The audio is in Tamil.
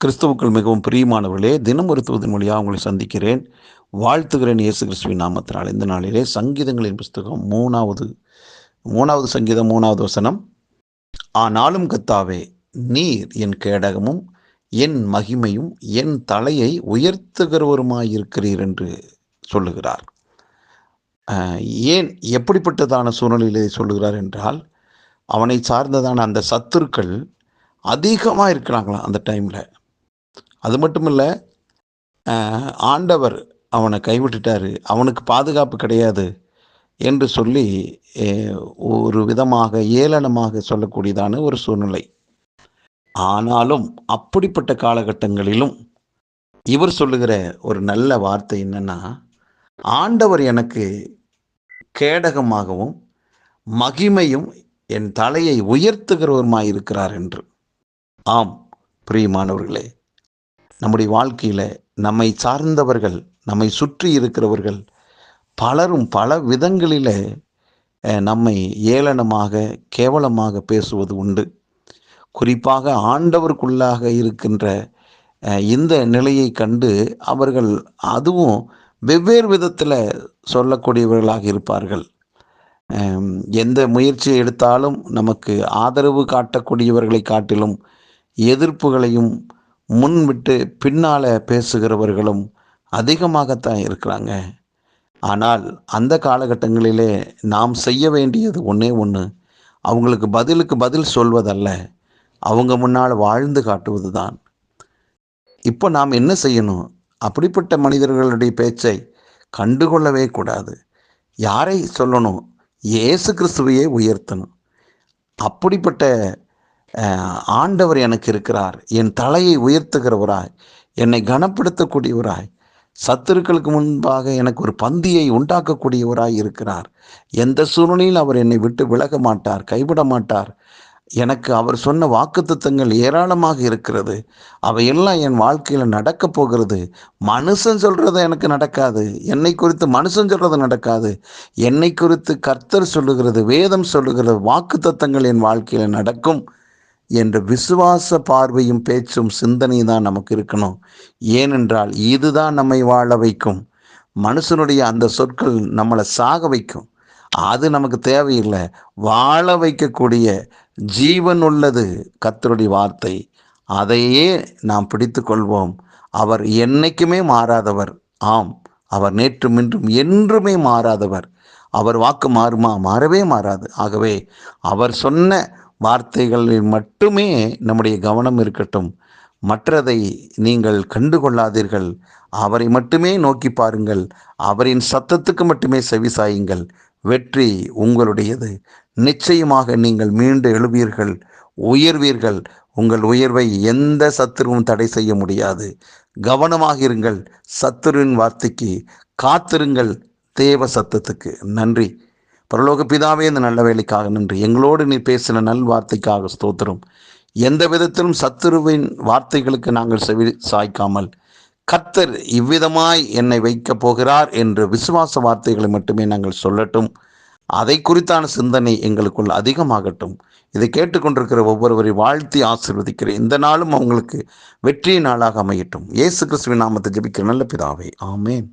கிறிஸ்துவுக்குள் மிகவும் பிரியமானவர்களே தினம் ஒரு மொழியாக உங்களை சந்திக்கிறேன். வாழ்த்துகிறேன் இயேசு கிறிஸ்துவின் நாமத்தினால். இந்த நாளிலே சங்கீதங்களின் புஸ்தகம் மூணாவது மூணாவது சங்கீதம் மூணாவது வசனம். ஆனாலும் கத்தாவே நீர் என் கேடகமும் என் மகிமையும் என் தலையை உயர்த்துகிறவருமாயிருக்கிறீர் என்று சொல்லுகிறார். ஏன் எப்படிப்பட்டதான சூழ்நிலையிலே சொல்லுகிறார் என்றால் அவனை சார்ந்ததான அந்த சத்துருக்கள் அதிகமாக இருக்கிறாங்களாம் அந்த டைமில்? அது மட்டும் இல்லை ஆண்டவர் அவனை கைவிட்டுட்டாரு. அவனுக்கு பாதுகாப்பு கிடையாது என்று சொல்லி ஒரு விதமாக ஏளனமாக சொல்லக்கூடியதான ஒரு சூழ்நிலை. ஆனாலும் அப்படிப்பட்ட காலகட்டங்களிலும் இவர் சொல்லுகிற ஒரு நல்ல வார்த்தை என்னன்னா ஆண்டவர் எனக்கு கேடகமாகவும் மகிமையும் என் தலையை உயர்த்துகிறவருமாய் இருக்கிறார் என்று. ஆம் பிரியமானவர்களே நம்முடைய வாழ்க்கையில் நம்மை சார்ந்தவர்கள் நம்மை சுற்றி இருக்கிறவர்கள் பலரும் பல விதங்களில் நம்மை ஏளனமாக கேவலமாக பேசுவது உண்டு. குறிப்பாக ஆண்டவருக்குள்ளாக இருக்கின்ற இந்த நிலையை கண்டு அவர்கள் அதுவும் வெவ்வேறு விதத்தில் சொல்லக்கூடியவர்களாக இருப்பார்கள். எந்த முயற்சியை எடுத்தாலும் நமக்கு ஆதரவு காட்டக்கூடியவர்களை காட்டிலும் எதிர்ப்புகளையும் முன் விட்டு பின்னால் பேசுகிறவர்களும் அதிகமாகத்தான் இருக்கிறாங்க. ஆனால் அந்த காலகட்டங்களிலே நாம் செய்ய வேண்டியது ஒன்றே ஒன்று அவங்களுக்கு பதிலுக்கு பதில் சொல்வதல்ல அவங்க முன்னால் வாழ்ந்து காட்டுவது தான் இப்போ நாம் என்ன செய்யணும்? அப்படிப்பட்ட மனிதர்களுடைய பேச்சை கண்டுகொள்ளவே கூடாது. யாரை சொல்லணும்? இயேசு கிறிஸ்துவையே உயர்த்தணும். அப்படிப்பட்ட ஆண்டவர் எனக்கு இருக்கிறார். என் தலையை உயர்த்துகிறவராய் என்னை கனப்படுத்தக்கூடியவராய் சத்துருக்களுக்கு முன்பாக எனக்கு ஒரு பந்தியை உண்டாக்கக்கூடியவராய் இருக்கிறார். எந்த சூழ்நிலையில் அவர் என்னை விட்டு விலக மாட்டார் கைவிட மாட்டார்? எனக்கு அவர் சொன்ன வாக்குத்தத்தங்கள் ஏராளமாக இருக்கிறது. அவையெல்லாம் என் வாழ்க்கையில் நடக்கப் போகிறது. மனுஷன் சொல்கிறது எனக்கு நடக்காது. என்னை குறித்து மனுஷன் சொல்கிறது நடக்காது. என்னை குறித்து கர்த்தர் சொல்லுகிறது வேதம் சொல்லுகிறது வாக்குத்தத்தங்கள் என் வாழ்க்கையில் நடக்கும். என்ற விசுவாச பார்வையும் பேச்சும் சிந்தனை தான் நமக்கு இருக்கணும். ஏனென்றால் இதுதான் நம்மை வாழ வைக்கும். மனுஷனுடைய அந்த சொற்கள் நம்மளை சாக வைக்கும். அது நமக்கு தேவையில்லை. வாழ வைக்கக்கூடிய ஜீவன் உள்ளது கத்தருடைய வார்த்தை. அதையே நாம் பிடித்து கொள்வோம். அவர் என்னைக்குமே மாறாதவர். ஆம் அவர் நேற்றும் இன்றும் என்றுமே மாறாதவர். அவர் வாக்கு மாறுமா? மாறவே மாறாது. ஆகவே அவர் சொன்ன வார்த்தைகளில் மட்டுமே நம்முடைய கவனம் இருக்கட்டும். மற்றதை நீங்கள் கண்டுகொள்ளாதீர்கள். அவரை மட்டுமே நோக்கி பாருங்கள். அவரின் சத்தத்துக்கு மட்டுமே செவிசாயுங்கள் வெற்றி உங்களுடையது. நிச்சயமாக நீங்கள் மீண்டு எழுவீர்கள். உயர்வீர்கள். உங்கள் உயர்வை எந்த சத்துருவும் தடை செய்ய முடியாது. கவனமாக இருங்கள். சத்துருவின் வார்த்தைக்கு காத்திருங்கள். தேவ சத்தத்துக்கு. நன்றி. பரலோக பிதாவே இந்த நல்ல வேலைக்காக நன்றி எங்களோடு நீ பேசின நல் வார்த்தைக்காக ஸ்தோத்திரம். எந்த விதத்திலும் சத்துருவின் வார்த்தைகளுக்கு நாங்கள் செவி சாய்க்காமல் கர்த்தர் இவ்விதமாய் என்னை வைக்கப் போகிறார் என்று விசுவாச வார்த்தைகளை மட்டுமே நாங்கள் சொல்லட்டும். அதை குறித்தான சிந்தனை எங்களுக்குள் அதிகமாகட்டும். இதை கேட்டுக்கொண்டிருக்கிற ஒவ்வொருவரை வாழ்த்தி ஆசிர்வதிக்கிற இந்த நாளும் அவங்களுக்கு வெற்றி நாளாக அமையட்டும். இயேசு கிறிஸ்துவின் நாமத்தை ஜெபிக்கிற நல்ல பிதாவே ஆமேன்.